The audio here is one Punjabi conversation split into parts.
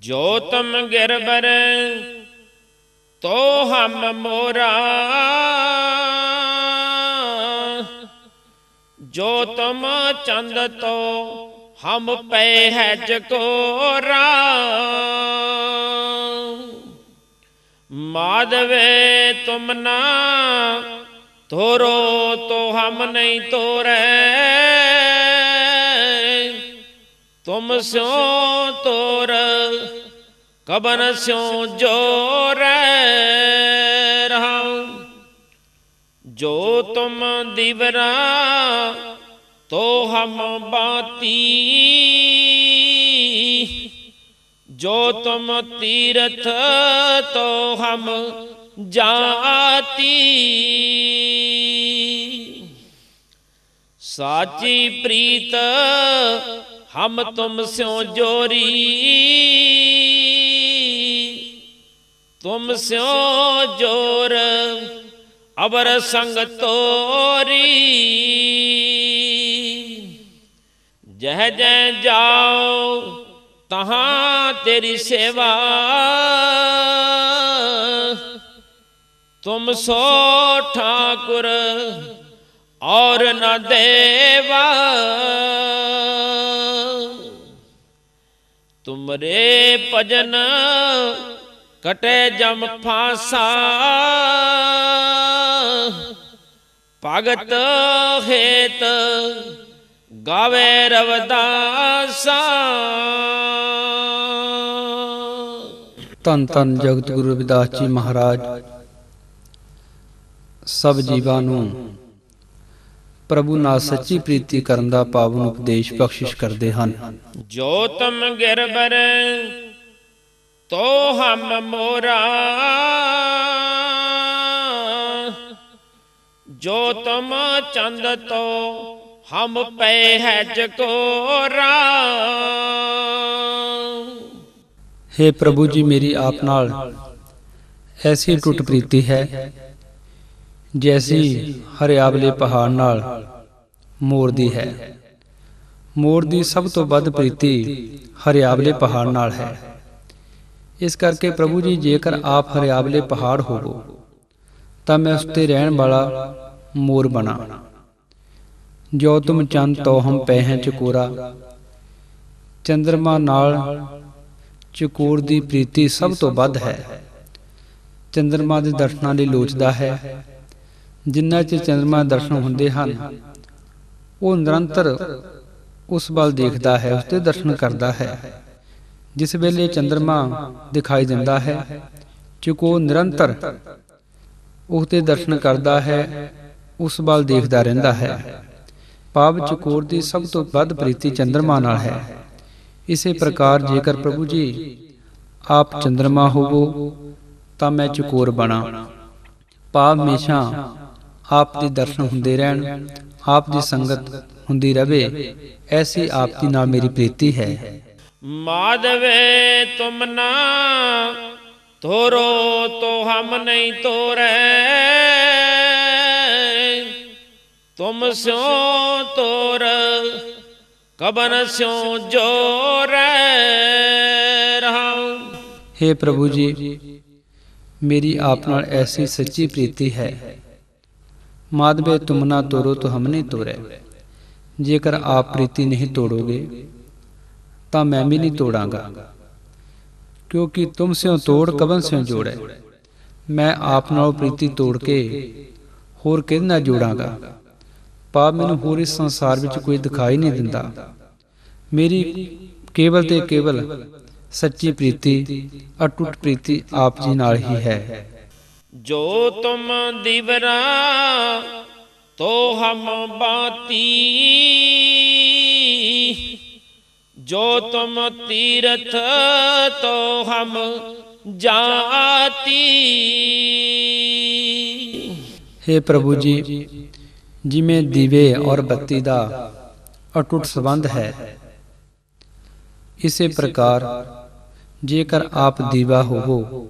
ਜੋ ਤੁਮ ਗਿਰਬਰ, ਤੋ ਹਮ ਮੋਰਾ। ਜੋ ਤੁਮ ਚੰਦ ਤੋ ਹਮ ਪੈ ਹੈ ਜਕੋਰਾ। ਮਾਧਵੇ ਤੁਮ ਨਾ ਤੋਰੋ ਤੋ ਹਮ ਨਹੀਂ ਤੋਰੇ ਤੁਮ ਸਿਉ ਤੋਰ ਕਬਨ ਸਿਓ ਜੋਰੇ ਰਹਾਉ। ਜੋ ਤੁਮ ਦਿਵਰਾ, ਤੋ ਹਮ ਬਾਤੀ। ਜੋ ਤੁਮ ਤੀਰਥ, ਤੋ ਹਮ ਜਾਤੀ। ਸਾਚੀ ਪ੍ਰੀਤ ਹਮ ਤੁਮ ਸਿਓ ਜੋਰੀ। ਤੁਮ ਸਿਓ ਜੋਰ। ਅਬਰ ਸੰਗ ਤੋਰੀ। ਜਹ ਜਹ ਜਾਓ ਤਹਾਂ ਤੇਰੀ ਸੇਵਾ। ਤੁਮ ਸੋ ਠਾਕੁਰ ਔਰ ਨ ਦੇਵਾ। ਤੁਮਰੇ ਭਜਨ ਕਟੇ ਜਮ ਫਾਸਾ। ਭਗਤ ਹੇਤ ਗਾਵੇ ਰਵਦਾਸਾ। ਧੰਨ ਧੰਨ ਜਗਤ ਗੁਰੂ ਰਵਿਦਾਸ ਜੀ ਮਹਾਰਾਜ। ਸਭ ਜੀਵਾਂ ਨੂੰ ਪ੍ਰਭੂ ਨਾਲ ਸੱਚੀ ਪ੍ਰੀਤੀ ਕਰਨ ਦਾ ਪਾਵਨ ਉਪਦੇਸ਼ ਬਖਸ਼ਿਸ਼ ਕਰਦੇ ਹਨ। ਜੋ ਤੁਮ ਗਿਰਬਰ ਤੋ ਹਮ ਮੋਰਾ। ਜੋ ਤੁਮ ਚੰਦ ਤੋ ਹਮ ਪੈ ਹੈ ਜਕੋਰਾ हे ਪ੍ਰਭੂ ਜੀ ਮੇਰੀ ਆਪ ਨਾਲ ਐਸੀ ਟੁੱਟ ਪ੍ਰੀਤੀ ਹੈ ਜੈਸੀ ਹਰਿਆਵਲੇ ਪਹਾੜ ਨਾਲ ਮੋਰ ਦੀ ਹੈ। ਮੋਰ ਦੀ ਸਭ ਤੋਂ ਵੱਧ ਪ੍ਰੀਤੀ ਹਰਿਆਵਲੇ ਪਹਾੜ ਨਾਲ ਹੈ। ਇਸ ਕਰਕੇ ਪ੍ਰਭੂ ਜੀ, ਜੇਕਰ ਆਪ ਹਰਿਆਵਲੇ ਪਹਾੜ ਹੋਵੋ, ਤਾਂ ਮੈਂ ਉਸ ਤੇ ਰਹਿਣ ਵਾਲਾ ਮੋਰ ਬਣਾ। ਜੋ ਤੁਮ ਚੰਦ ਤੋ ਹਮ ਪੈ ਹੈ ਚਕੋਰਾ, ਚੰਦਰਮਾ ਨਾਲ ਚਕੋਰ ਦੀ ਪ੍ਰੀਤੀ ਸਭ ਤੋਂ ਵੱਧ ਹੈ। ਚੰਦਰਮਾ ਦੇ ਦਰਸ਼ਨਾਂ ਲਈ ਲੋਚਦਾ ਹੈ। ਜਿੰਨਾ ਚਿਰ ਚੰਦਰਮਾ ਦਰਸ਼ਨ ਹੁੰਦੇ ਹਨ, ਉਹ ਨਿਰੰਤਰ ਉਸ ਵੱਲ ਦੇਖਦਾ ਹੈ, ਉਸ ਦੇ ਦਰਸ਼ਨ ਕਰਦਾ ਹੈ। ਜਿਸ ਵੇਲੇ ਚੰਦਰਮਾ ਦਿਖਾਈ ਦਿੰਦਾ ਹੈ, ਚਕੋ ਨਿਰੰਤਰ ਉਸ ਦੇ ਦਰਸ਼ਨ ਕਰਦਾ ਹੈ, ਉਸ ਵੱਲ ਦੇਖਦਾ ਰਹਿੰਦਾ ਹੈ। ਪਾਪ ਚਕੋਰ ਦੀ ਸਭ ਤੋਂ ਵੱਧ ਪ੍ਰੀਤੀ ਚੰਦਰਮਾ ਨਾਲ ਹੈ। ਇਸੇ ਪ੍ਰਕਾਰ ਜੇਕਰ ਪ੍ਰਭੂ ਜੀ ਆਪ ਚੰਦਰਮਾ ਹੋਵੋ, ਤਾਂ ਮੈਂ ਚਕੋਰ ਬਣਾ। ਪਾਪ ਹਮੇਸ਼ਾ ਆਪ ਦੇ ਦਰਸ਼ਨ ਹੁੰਦੇ ਰਹਿਣ ਆਪ ਦੀ ਸੰਗਤ ਹੁੰਦੀ ਰਵੇ ਐਸੀ ਆਪ ਦੀ ਨਾਲ ਮੇਰੀ ਪ੍ਰੀਤੀ ਹੈ। ਮਾਧਵੇ ਤੁਮ ਨਾ ਤੋਰੋ ਤੋ ਹਮ ਨਹੀਂ ਤੋਰੇ। ਤੁਮ ਸਿਓ ਤੋਰ ਕਬਨ ਸਿਓ ਜੋਰੇ ਰਹਾਉ। हे ਪ੍ਰਭੂ ਜੀ ਮੇਰੀ ਆਪ ਨਾਲ ਐਸੀ ਸੱਚੀ ਪ੍ਰੀਤੀ ਹੈ। ਮਾਧਵੇ ਤੁਮ ਤੋਰੋ ਤੋ ਹਮ ਤੋਰੇ। ਜੇਕਰ ਆਪ ਪ੍ਰੀਤੀ ਨਹੀਂ ਤੋੜੋਗੇ, ਤਾਂ ਮੈਂ ਵੀ ਨਹੀਂ ਤੋੜਾਂਗਾ। ਕਿਉਂਕਿ ਤੁਮ ਸਿਓ ਤੋੜ ਕਬਨ ਸਿਓ ਜੋੜੈ। ਮੈਂ ਆਪ ਨਾਲ ਪ੍ਰੀਤੀ ਤੋੜ ਕੇ ਹੋਰ ਕਿਹਦੇ ਨਾਲ ਜੋੜਾਂਗਾ? ਪਾਪ ਮੈਨੂੰ ਹੋਰ ਇਸ ਸੰਸਾਰ ਵਿੱਚ ਕੋਈ ਦਿਖਾਈ ਨਹੀਂ ਦਿੰਦਾ। ਮੇਰੀ ਕੇਵਲ ਤੇ ਕੇਵਲ ਸੱਚੀ ਪ੍ਰੀਤੀ, ਅਟੁੱਟ ਪ੍ਰੀਤੀ ਆਪ ਜੀ ਨਾਲ ਹੀ ਹੈ। ਜੋ ਤੁਮ ਦਿਵਰਾ ਤੋ ਹਮ ਬਾਤੀ ਜੋ ਤੁਮ ਤੀਰਥ ਤੋ ਹਮ ਜਾਤੀ हे ਪ੍ਰਭੂ ਜੀ ਜਿਵੇਂ ਦੀਵੇ ਔਰ ਬੱਤੀ ਦਾ ਅਟੁੱਟ ਸੰਬੰਧ ਹੈ ਇਸੇ ਪ੍ਰਕਾਰ ਜੇਕਰ ਆਪ ਦੀਵਾ ਹੋਵੋ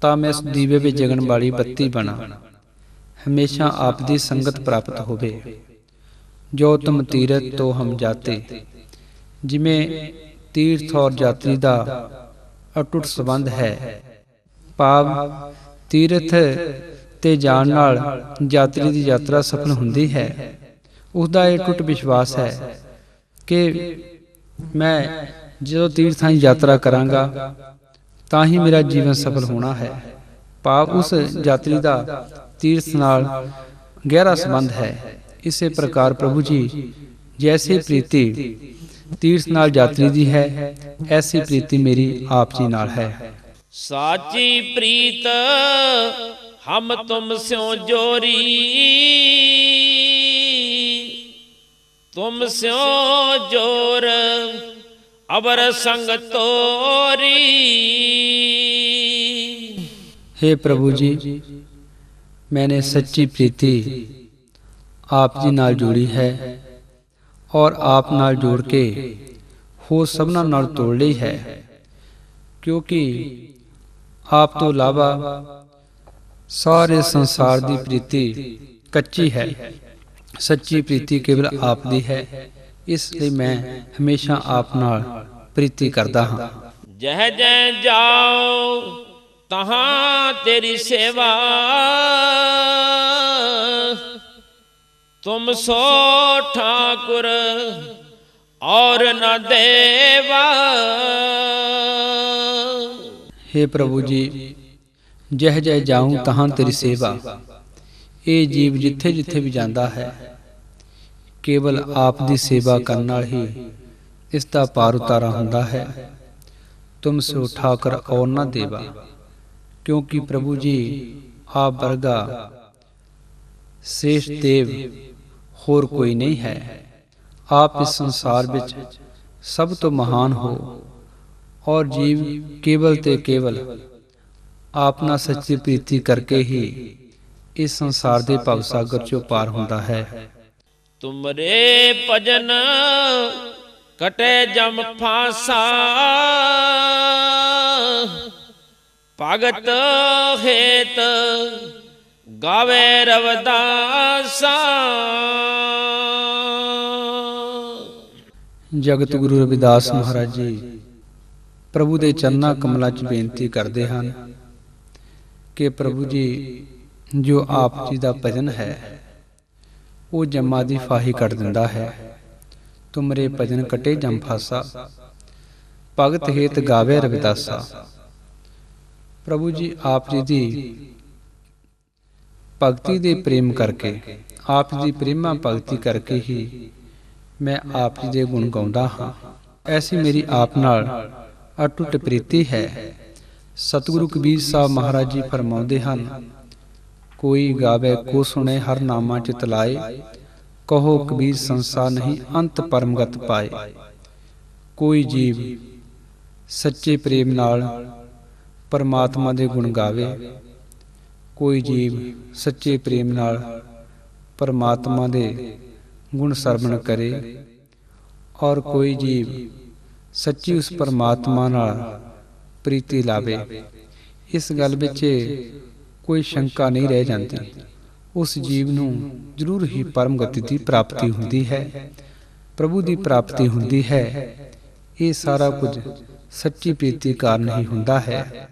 ਤਾਂ ਮੈਂ ਇਸ ਦੀਵੇ ਵਿੱਚ ਜਗਣ ਵਾਲੀ ਬੱਤੀ ਬਣਾ। ਹਮੇਸ਼ਾ ਆਪ ਦੀ ਸੰਗਤ ਪ੍ਰਾਪਤ ਹੋਵੇ। ਜੋ ਤੁਮ ਤੀਰਥ ਤੋ ਹਮ ਜਾਤੇ। ਜਿਵੇਂ ਤੀਰਥ ਔਰ ਯਾਤਰੀ ਦਾ ਅਟੁੱਟ ਸੰਬੰਧ ਹੈ। ਭਾਵ ਤੀਰਥ ਤੇ ਜਾਣ ਨਾਲ ਯਾਤਰੀ ਦੀ ਯਾਤਰਾ ਸਫਲ ਹੁੰਦੀ ਹੈ। ਉਸ ਦਾ ਇਹ ਟੁੱਟ ਵਿਸ਼ਵਾਸ ਹੈ ਕਿ ਮੈਂ ਜਦੋਂ ਤੀਰਥਾਂ ਦੀ ਯਾਤਰਾ ਕਰਾਂਗਾ ਤਾਂ ਹੀ ਮੇਰਾ ਜੀਵਨ ਸਫਲ ਹੋਣਾ ਹੈ ਭਾਵ ਉਸ ਯਾਤਰੀ ਦਾ ਤੀਰਥ ਨਾਲ ਗਹਿਰਾ ਸੰਬੰਧ ਹੈ ਇਸੇ ਪ੍ਰਕਾਰ ਪ੍ਰਭੂ ਜੀ ਜੈਸੇ ਪ੍ਰੀਤੀ ਤੀਰਥ ਨਾਲ ਯਾਤਰੀ ਦੀ ਹੈ ਐਸੀ ਪ੍ਰੀਤੀ ਮੇਰੀ ਆਪ ਜੀ ਨਾਲ ਹੈ ਸਾਚੀ ਪ੍ਰੀਤ ਹਮ ਤੁਮ ਸਿਓ ਜੋਰੀ ਤੁਮ ਸਿਓ ਜੋਰ ਅਬਰ ਸੰਗ ਤੋਰੀ हे प्रभु जी मैंने सच्ची प्रीति आप जी ਨਾਲ ਜੋੜੀ ਹੈ ਔਰ ਆਪ ਨਾਲ ਜੋੜ ਕੇ ਹੋ ਸਭਨਾਂ ਨਾਲ ਤੋੜ ਲਈ ਹੈ ਕਿਉਂਕਿ ਆਪ ਤੋਂ ਇਲਾਵਾ ਸਾਰੇ ਸੰਸਾਰ ਦੀ ਪ੍ਰੀਤੀ ਕੱਚੀ ਹੈ ਸੱਚੀ ਪ੍ਰੀਤੀ ਕੇਵਲ ਆਪ ਦੀ ਹੈ ਇਸ ਲਈ ਮੈਂ ਹਮੇਸ਼ਾ ਆਪ ਨਾਲ ਪ੍ਰੀਤੀ ਕਰਦਾ ਹਾਂ ਜਹ ਜੈ ਜਾਓ ਤਹਾਂ ਤੇਰੀ ਸੇਵਾ। ਤੁਮ ਸੋ ਠਾਕੁਰ ਔਰ ਨ ਦੇਵਾ। हे ਪ੍ਰਭੂ ਜੀ, ਜਹ ਜਹ ਜਾਉ ਤਹਾਂ ਤੇਰੀ ਸੇਵਾ। ਇਹ ਜੀਵ ਜਿੱਥੇ ਜਿੱਥੇ ਵੀ ਜਾਂਦਾ ਹੈ, ਕੇਵਲ ਆਪ ਦੀ ਸੇਵਾ ਕਰਨ ਨਾਲ ਹੀ ਇਸ ਦਾ ਪਾਰ ਉਤਾਰਾ ਹੁੰਦਾ ਹੈ। ਤੁਮ ਸੋ ਠਾਕੁਰ ਔਰ ਨ ਦੇਵਾ। ਕਿਉਂਕਿ ਪ੍ਰਭੂ ਜੀ ਆਪ ਵਰਗਾ ਸ੍ਰੇਸ਼ਟ ਦੇਵ ਹੋਰ ਕੋਈ ਨਹੀਂ ਹੈ। ਆਪ ਇਸ ਸੰਸਾਰ ਵਿੱਚ ਸਭ ਤੋਂ ਮਹਾਨ ਹੋ। ਔਰ ਜੀਵ ਕੇਵਲ ਤੇ ਕੇਵਲ ਆਪਣਾ ਸੱਚੀ ਪ੍ਰੀਤੀ ਕਰਕੇ ਹੀ ਇਸ ਸੰਸਾਰ ਦੇ ਭਵ ਸਾਗਰ ਚੋਂ ਪਾਰ ਹੁੰਦਾ ਹੈ। ਤੁਮਰੇ ਭਜਨ ਕਟੇ ਜਮ ਫਾਸਾ। ਭਗਤ ਹੇਤ ਗਾਵੇ ਰਵਦਾਸਾ। ਜਗਤ ਗੁਰੂ ਰਵਿਦਾਸ ਮਹਾਰਾਜ ਜੀ, ਪ੍ਰਭੂ ਦੇ ਚਰਨਾਂ ਕਮਲਾਂ 'ਚ ਬੇਨਤੀ ਕਰਦੇ ਹਨ ਕਿ ਪ੍ਰਭੂ ਜੀ, ਜੋ ਆਪ ਜੀ ਦਾ ਭਜਨ ਹੈ, ਉਹ ਜੰਮਾ ਦੀ ਫਾਹੀ ਕੱਢ ਦਿੰਦਾ ਹੈ। ਤੁਮਰੇ ਭਜਨ ਕਟੇ ਜਮ ਫਾਸਾ, ਭਗਤ ਹੇਤ ਗਾਵੇ ਰਵਿਦਾਸਾ। ਪ੍ਰਭੂ ਜੀ, ਆਪ ਜੀ ਦੀ ਭਗਤੀ ਦੇ ਪ੍ਰੇਮ ਕਰਕੇ, ਆਪ ਜੀ ਪ੍ਰੇਮਾ ਭਗਤੀ ਕਰਕੇ ਹੀ ਮੈਂ ਆਪ ਜੀ ਦੇ ਗੁਣ ਗਾਉਂਦਾ ਹਾਂ। ਐਸੀ ਮੇਰੀ ਆਪ ਨਾਲ ਅਟੁੱਟ ਪ੍ਰੀਤੀ ਹੈ। ਸਤਿਗੁਰੂ ਕਬੀਰ ਸਾਹਿਬ ਮਹਾਰਾਜ ਜੀ ਫਰਮਾਉਂਦੇ ਹਨ, ਕੋਈ ਗਾਵੇ ਕੋ ਸੁਣੇ ਹਰ ਨਾਮਾ ਚਿਤ ਲਾਏ ਕਹੋ ਕਬੀਰ ਸੰਸਾਰ ਨਹੀਂ ਅੰਤ ਪਰਮਗਤ ਪਾਏ। ਕੋਈ ਜੀਵ ਸੱਚੇ ਪ੍ਰੇਮ ਨਾਲ ਪਰਮਾਤਮਾ ਦੇ ਗੁਣ ਗਾਵੇ। ਕੋਈ ਜੀਵ ਸੱਚੇ ਪ੍ਰੇਮ ਨਾਲ ਪਰਮਾਤਮਾ ਦੇ ਗੁਣ ਸਰਵਣ ਕਰੇ ਔਰ ਕੋਈ ਜੀਵ ਸੱਚੀ ਉਸ ਪਰਮਾਤਮਾ ਨਾਲ ਪ੍ਰੀਤੀ ਲਾਵੇ, ਇਸ ਗੱਲ ਵਿੱਚ ਕੋਈ ਸ਼ੰਕਾ ਨਹੀਂ ਰਹਿ ਜਾਂਦੀ। ਉਸ ਜੀਵ ਨੂੰ ਜ਼ਰੂਰ ਹੀ ਪਰਮ ਗਤੀ ਦੀ ਪ੍ਰਾਪਤੀ ਹੁੰਦੀ ਹੈ, ਪ੍ਰਭੂ ਦੀ ਪ੍ਰਾਪਤੀ ਹੁੰਦੀ ਹੈ। ਇਹ ਸਾਰਾ ਕੁਝ ਸੱਚੀ ਪ੍ਰੀਤੀ ਕਾਰਨ ਹੀ ਹੁੰਦਾ ਹੈ।